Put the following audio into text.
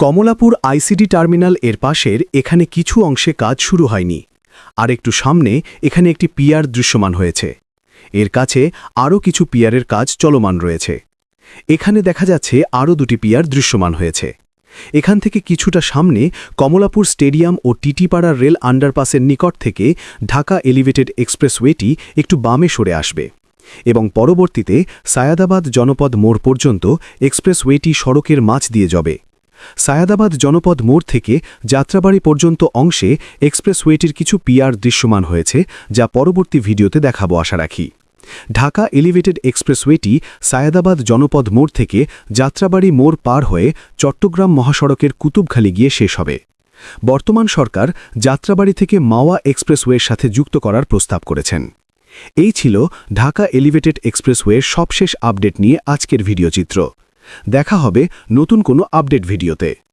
Kamalapur ICD terminal এর পাশের এখানে কিছু অংশে কাজ শুরু হয়নি। আর একটু সামনে এখানে একটি পিয়ার দৃশ্যমান হয়েছে। এর কাছে আরও কিছু পিয়ারের কাজ চলমান রয়েছে। এখানে দেখা যাচ্ছে আরও দুটি পিয়ার দৃশ্যমান হয়েছে। এখান থেকে কিছুটা সামনে কমলাপুর স্টেডিয়াম ও টিটিপাড়ার রেল আন্ডারপাসের নিকট থেকে ঢাকা এলিভেটেড এক্সপ্রেসওয়েটি একটু বামে সরে আসবে এবং পরবর্তীতে সায়াদাবাদ জনপদ মোড় পর্যন্ত এক্সপ্রেসওয়েটি সড়কের মাঝ দিয়ে যাবে। সায়াদাবাদ জনপদ মোড় থেকে যাত্রাবাড়ি পর্যন্ত অংশে এক্সপ্রেসওয়েটির কিছু পিয়ার দৃশ্যমান হয়েছে, যা পরবর্তী ভিডিওতে দেখাবো আশা রাখি। ঢাকা এলিভেটেড এক্সপ্রেসওয়েটি সায়াদাবাদ জনপদ মোড় থেকে যাত্রাবাড়ি মোড় পার হয়ে চট্টগ্রাম মহাসড়কের কুতুবখালি গিয়ে শেষ হবে। বর্তমান সরকার যাত্রাবাড়ি থেকে মাওয়া এক্সপ্রেসওয়ের সাথে যুক্ত করার প্রস্তাব করেছেন। এই ছিল ঢাকা এলিভেটেড এক্সপ্রেসওয়ের সবশেষ আপডেট নিয়ে আজকের ভিডিও চিত্র। দেখা হবে নতুন কোনো আপডেট ভিডিওতে।